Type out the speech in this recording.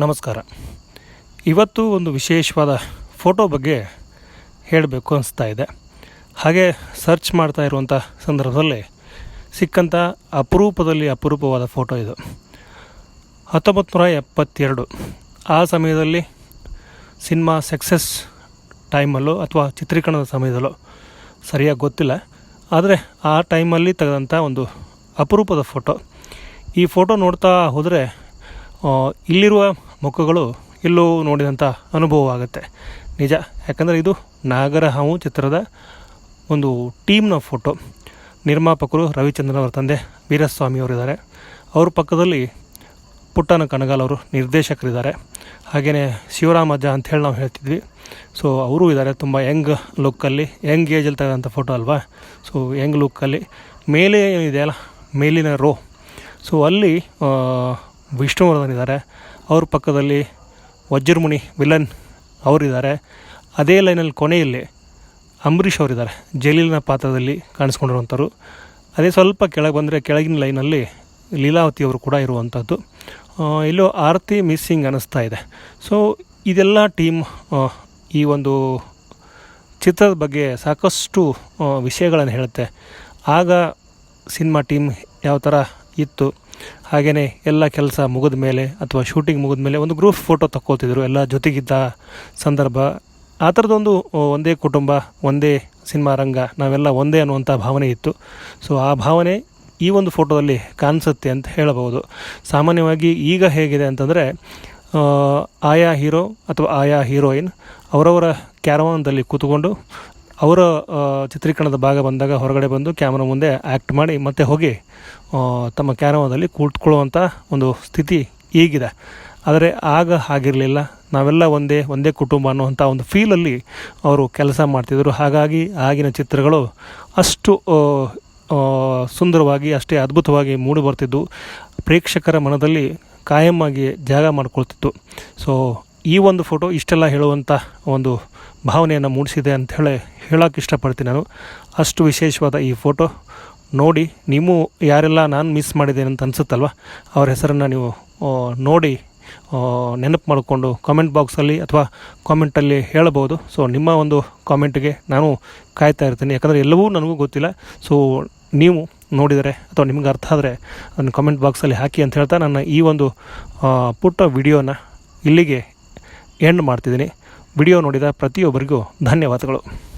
ನಮಸ್ಕಾರ. ಇವತ್ತು ಒಂದು ವಿಶೇಷವಾದ ಫೋಟೋ ಬಗ್ಗೆ ಹೇಳಬೇಕು ಅನಿಸ್ತಾ ಇದೆ. ಹಾಗೆ ಸರ್ಚ್ ಮಾಡ್ತಾ ಇರುವಂಥ ಸಂದರ್ಭದಲ್ಲಿ ಸಿಕ್ಕಂಥ ಅಪರೂಪದಲ್ಲಿ ಅಪರೂಪವಾದ ಫೋಟೋ ಇದು. ಹತ್ತೊಂಬತ್ತು ನೂರ ಎಪ್ಪತ್ತೆರಡು. ಆ ಸಮಯದಲ್ಲಿ ಸಿನಿಮಾ ಸಕ್ಸಸ್ ಟೈಮಲ್ಲೋ ಅಥವಾ ಚಿತ್ರೀಕರಣದ ಸಮಯದಲ್ಲೋ ಸರಿಯಾಗಿ ಗೊತ್ತಿಲ್ಲ. ಆದರೆ ಆ ಟೈಮಲ್ಲಿ ತೆಗೆದಂಥ ಒಂದು ಅಪರೂಪದ ಫೋಟೋ. ಈ ಫೋಟೋ ನೋಡ್ತಾ ಹೋದರೆ ಇಲ್ಲಿರುವ ಮುಖಗಳು ಎಲ್ಲೋ ನೋಡಿದಂಥ ಅನುಭವ ಆಗುತ್ತೆ ನಿಜ, ಯಾಕಂದರೆ ಇದು ನಾಗರಹಾವು ಚಿತ್ರದ ಒಂದು ಟೀಮ್ನ ಫೋಟೋ. ನಿರ್ಮಾಪಕರು ರವಿಚಂದ್ರನ್ ಅವರ ತಂದೆ ವೀರಸ್ವಾಮಿ ಅವರಿದ್ದಾರೆ. ಅವ್ರ ಪಕ್ಕದಲ್ಲಿ ಪುಟ್ಟನ ಕಣಗಾಲ್ ಅವರು ನಿರ್ದೇಶಕರಿದ್ದಾರೆ. ಹಾಗೆಯೇ ಶಿವರಾಮಜ್ಜ ಅಂತ ಹೇಳಿ ನಾವು ಹೇಳ್ತಿದ್ವಿ. ಸೊ ಅವರು ಇದ್ದಾರೆ. ತುಂಬ ಯಂಗ್ ಲುಕ್ಕಲ್ಲಿ ಯಂಗ್ ಏಜಲ್ಲಿ ತೆಗೆದಂಥ ಫೋಟೋ ಅಲ್ವಾ? ಸೊ ಯಂಗ್ ಲುಕ್ಕಲ್ಲಿ ಮೇಲೆ ಏನಿದೆಯಲ್ಲ ಮೇಲಿನ ರೋ ಸೊ ಅಲ್ಲಿ ವಿಷ್ಣುವರ್ಧನ್ ಇದ್ದಾರೆ ಅವ್ರ ಪಕ್ಕದಲ್ಲಿ ವಜ್ರಮುನಿ ವಿಲನ್ ಅವರಿದ್ದಾರೆ. ಅದೇ ಲೈನಲ್ಲಿ ಕೊನೆಯಲ್ಲಿ ಅಂಬರೀಷ್ ಅವರಿದ್ದಾರೆ. ಜಲೀಲ್ನ ಪಾತ್ರದಲ್ಲಿ ಕಾಣಿಸ್ಕೊಂಡಿರುವಂಥವ್ರು. ಅದೇ ಸ್ವಲ್ಪ ಕೆಳಗೆ ಬಂದರೆ ಕೆಳಗಿನ ಲೈನಲ್ಲಿ ಲೀಲಾವತಿ ಅವರು ಕೂಡ ಇರುವಂಥದ್ದು. ಇಲ್ಲೋ ಆರತಿ ಮಿಸ್ಸಿಂಗ್ ಅನ್ನಿಸ್ತಾ ಇದೆ. ಸೊ, ಇದೆಲ್ಲ ಟೀಮ್ ಈ ಒಂದು ಚಿತ್ರದ ಬಗ್ಗೆ ಸಾಕಷ್ಟು ವಿಷಯಗಳನ್ನು ಹೇಳುತ್ತೆ. ಆಗ ಸಿನಿಮಾ ಟೀಮ್ ಯಾವ ಥರ ಇತ್ತು? ಹಾಗೆಯೇ ಎಲ್ಲ ಕೆಲಸ ಮುಗಿದ ಮೇಲೆ ಅಥವಾ ಶೂಟಿಂಗ್ ಮುಗಿದ ಮೇಲೆ ಒಂದು ಗ್ರೂಪ್ ಫೋಟೋ ತಕ್ಕೋತಿದ್ರು ಎಲ್ಲ ಜೊತೆಗಿದ್ದ ಸಂದರ್ಭ. ಆ ಥರದೊಂದು ಒಂದೇ ಕುಟುಂಬ, ಒಂದೇ ಸಿನಿಮಾ ರಂಗ, ನಾವೆಲ್ಲ ಒಂದೇ ಅನ್ನುವಂಥ ಭಾವನೆ ಇತ್ತು. ಸೊ ಆ ಭಾವನೆ ಈ ಒಂದು ಫೋಟೋದಲ್ಲಿ ಕಾಣಿಸುತ್ತೆ ಅಂತ ಹೇಳಬಹುದು. ಸಾಮಾನ್ಯವಾಗಿ ಈಗ ಹೇಗಿದೆ ಅಂತಂದರೆ ಆಯಾ ಹೀರೋ ಅಥವಾ ಆಯಾ ಹೀರೋಯಿನ್ ಅವರವರ ಕ್ಯಾರವಾನ್ದಲ್ಲಿ ಕೂತ್ಕೊಂಡು ಅವರ ಚಿತ್ರೀಕರಣದ ಭಾಗ ಬಂದಾಗ ಹೊರಗಡೆ ಬಂದು ಕ್ಯಾಮ್ರಾ ಮುಂದೆ ಆ್ಯಕ್ಟ್ ಮಾಡಿ ಮತ್ತೆ ಹೋಗಿ ತಮ್ಮ ಕ್ಯಾಮ್ರಾದಲ್ಲಿ ಕೂತ್ಕೊಳ್ಳುವಂಥ ಒಂದು ಸ್ಥಿತಿ ಈಗಿದೆ. ಆದರೆ ಆಗ ಆಗಿರಲಿಲ್ಲ ನಾವೆಲ್ಲ ಒಂದೇ ಒಂದೇ ಕುಟುಂಬ ಅನ್ನುವಂಥ ಒಂದು ಫೀಲಲ್ಲಿ ಅವರು ಕೆಲಸ ಮಾಡ್ತಿದ್ದರು ಹಾಗಾಗಿ ಆಗಿನ ಚಿತ್ರಗಳು ಅಷ್ಟು ಸುಂದರವಾಗಿ, ಅಷ್ಟೇ ಅದ್ಭುತವಾಗಿ ಮೂಡಿ ಬರ್ತಿದ್ದು. ಪ್ರೇಕ್ಷಕರ ಮನದಲ್ಲಿ ಕಾಯಮ್ಮಾಗಿ ಜಾಗ ಮಾಡಿಕೊಳ್ತಿತ್ತು. ಸೊ ಈ ಒಂದು ಫೋಟೋ ಇಷ್ಟೆಲ್ಲ ಹೇಳುವಂಥ ಒಂದು ಭಾವನೆಯನ್ನು ಮೂಡಿಸಿದೆ ಅಂತ ಹೇಳಿ ಹೇಳೋಕೆ ಇಷ್ಟಪಡ್ತೀನಿ ನಾನು. ಅಷ್ಟು ವಿಶೇಷವಾದ ಈ ಫೋಟೋ ನೋಡಿ ನೀವು ಯಾರೆಲ್ಲ ನಾನು ಮಿಸ್ ಮಾಡಿದ್ದೇನೆ ಅಂತ ಅನಿಸುತ್ತಲ್ವ, ಅವ್ರ ಹೆಸರನ್ನು ನೀವು ನೋಡಿ ನೆನಪು ಮಾಡಿಕೊಂಡು ಕಾಮೆಂಟ್ ಬಾಕ್ಸಲ್ಲಿ ಅಥವಾ ಕಾಮೆಂಟಲ್ಲಿ ಹೇಳಬಹುದು. ಸೊ ನಿಮ್ಮ ಒಂದು ಕಾಮೆಂಟ್ಗೆ ನಾನು ಕಾಯ್ತಾ ಇರ್ತೀನಿ. ಯಾಕಂದರೆ ಎಲ್ಲವೂ ನನಗೂ ಗೊತ್ತಿಲ್ಲ. ಸೊ ನೀವು ನೋಡಿದರೆ ಅಥವಾ ನಿಮ್ಗೆ ಅರ್ಥ ಆದರೆ ಅದನ್ನು ಕಾಮೆಂಟ್ ಬಾಕ್ಸಲ್ಲಿ ಹಾಕಿ ಅಂತ ಹೇಳ್ತಾ ನನ್ನ ಈ ಒಂದು ಪುಟ್ಟ ವಿಡಿಯೋನ ಇಲ್ಲಿಗೆ ಎಂಡ್ ಮಾಡ್ತಿದ್ದೀನಿ. ವಿಡಿಯೋ ನೋಡಿದ ಪ್ರತಿಯೊಬ್ಬರಿಗೂ ಧನ್ಯವಾದಗಳು.